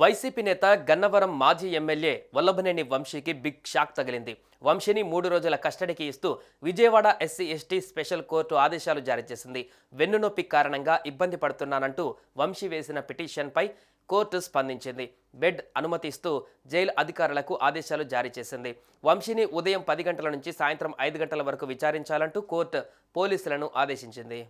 YCP నేత గన్నవరం మాజీ MLA Vallabhaneni వంశీకి బిగ్ షాక్ తగిలింది. వంశీని మూడు రోజుల కస్టడీకి ఇస్తూ Vijayawada SC ST special court ఆదేశాలు జారీ చేసింది. వెన్నునొప్పి కారణంగా ఇబ్బంది పడుతున్నానంటూ వంశీ వేసిన పిటిషన్పై కోర్టు స్పందించింది. బెడ్ అనుమతిస్తూ జైలు అధికారులకు ఆదేశాలు జారీ చేసింది. వంశీని ఉదయం పది గంటల నుంచి సాయంత్రం ఐదు గంటల వరకు విచారించాలంటూ కోర్టు పోలీసులను ఆదేశించింది.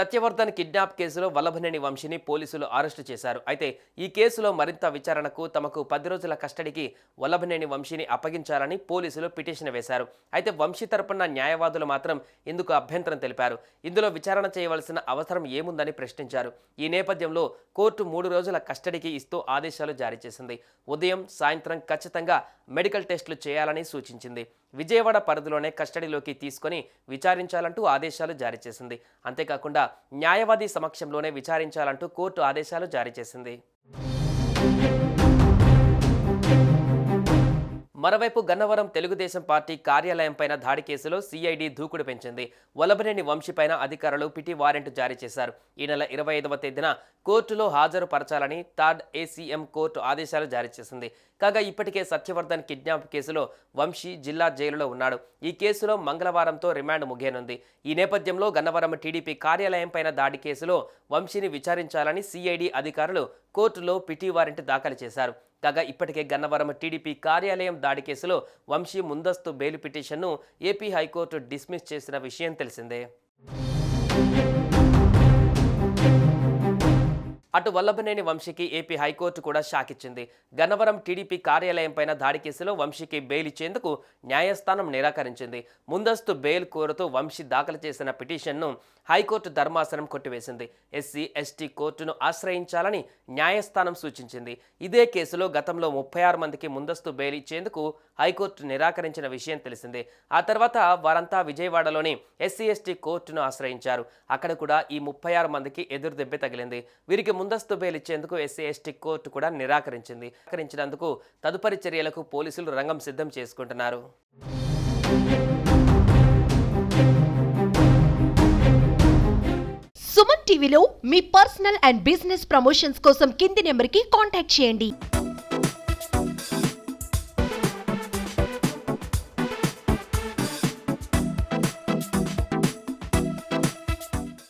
సత్యవర్ధన్ కిడ్నాప్ కేసులో వల్లభనేని వంశీని పోలీసులు అరెస్టు చేశారు. అయితే ఈ కేసులో మరింత విచారణకు తమకు పది రోజుల కస్టడీకి వల్లభనేని వంశీని అప్పగించాలని పోలీసులు పిటిషన్ వేశారు. అయితే వంశీ తరపున న్యాయవాదులు మాత్రం ఇందుకు అభ్యంతరం తెలిపారు. ఇందులో విచారణ చేయవలసిన అవసరం ఏముందని ప్రశ్నించారు. ఈ నేపథ్యంలో కోర్టు మూడు రోజుల కస్టడీకి ఇస్తూ ఆదేశాలు జారీ చేసింది. ఉదయం సాయంత్రం ఖచ్చితంగా మెడికల్ టెస్టులు చేయాలని సూచించింది. విజయవాడ పరిధిలోనే కస్టడీలోకి తీసుకొని విచారించాలంటూ ఆదేశాలు జారీ చేసింది. అంతేకాకుండా న్యాయవాది సమక్షంలోనే విచారించాలంటూ కోర్టు ఆదేశాలు జారీ చేసింది. మరోవైపు గన్నవరం తెలుగుదేశం పార్టీ కార్యాలయంపైన దాడి కేసులో సిఐడి దూకుడు పెంచింది. వలభనేని వంశీపైన అధికారులు పిటి వారెంట్ జారీ చేశారు. ఈ నెల ఇరవై ఐదవ తేదీన కోర్టులో హాజరుపరచాలని థర్డ్ ఏసీఎం కోర్టు ఆదేశాలు జారీ చేసింది. కాగా ఇప్పటికే సత్యవర్ధన్ కిడ్నాప్ కేసులో వంశీ జిల్లా జైలులో ఉన్నాడు. ఈ కేసులో మంగళవారంతో రిమాండ్ ముగియనుంది. ఈ నేపథ్యంలో గన్నవరం టీడీపీ కార్యాలయం పైన దాడి కేసులో వంశీని విచారించాలని సిఐడి అధికారులు కోర్టులో పిటి వారెంట్ దాఖలు చేశారు. కాగా ఇప్పటికే గన్నవరం టీడీపీ కార్యాలయం దాడి కేసులో వంశీ ముందస్తు బెయిల్ పిటిషన్ను ఏపీ హైకోర్టు డిస్మిస్ చేసిన విషయం తెలిసిందే. అటు వల్లభనేని వంశీకి ఏపీ హైకోర్టు కూడా షాక్ ఇచ్చింది గన్నవరం టీడీపీ కార్యాలయం పైన దాడి కేసులో వంశీకి బెయిల్ ఇచ్చేందుకు న్యాయస్థానం నిరాకరించింది. ముందస్తు బెయిల్ కోరుతూ వంశీ దాఖలు చేసిన పిటిషన్ను హైకోర్టు ధర్మాసనం కొట్టివేసింది. ఎస్సీ ఎస్టీ కోర్టును ఆశ్రయించాలని న్యాయస్థానం సూచించింది. ఇదే కేసులో గతంలో ముప్పై ఆరు మందికి ముందస్తు బెయిల్ ఇచ్చేందుకు హైకోర్టు నిరాకరించిన విషయం తెలిసిందే. ఆ తర్వాత వారంతా విజయవాడలోని ఎస్సీ ఎస్టీ కోర్టును ఆశ్రయించారు. అక్కడ కూడా ఈ ముప్పై ఆరు మందికి ఎదురు దెబ్బ తగిలింది. వీరికి ముందస్తు బెయిల్ ఇచ్చేందుకు ఎస్సీ ఎస్టీ కోర్టు కూడా నిరాకరించింది. నిరాకరించినందుకు తదుపరి చర్యలకు పోలీసులు రంగం సిద్ధం చేసుకుంటున్నారు. సుమన్ టీవీలో మీ పర్సనల్ అండ్ బిజినెస్ ప్రమోషన్స్ కోసం కింది నెంబర్కి కాంటాక్ట్ చేయండి.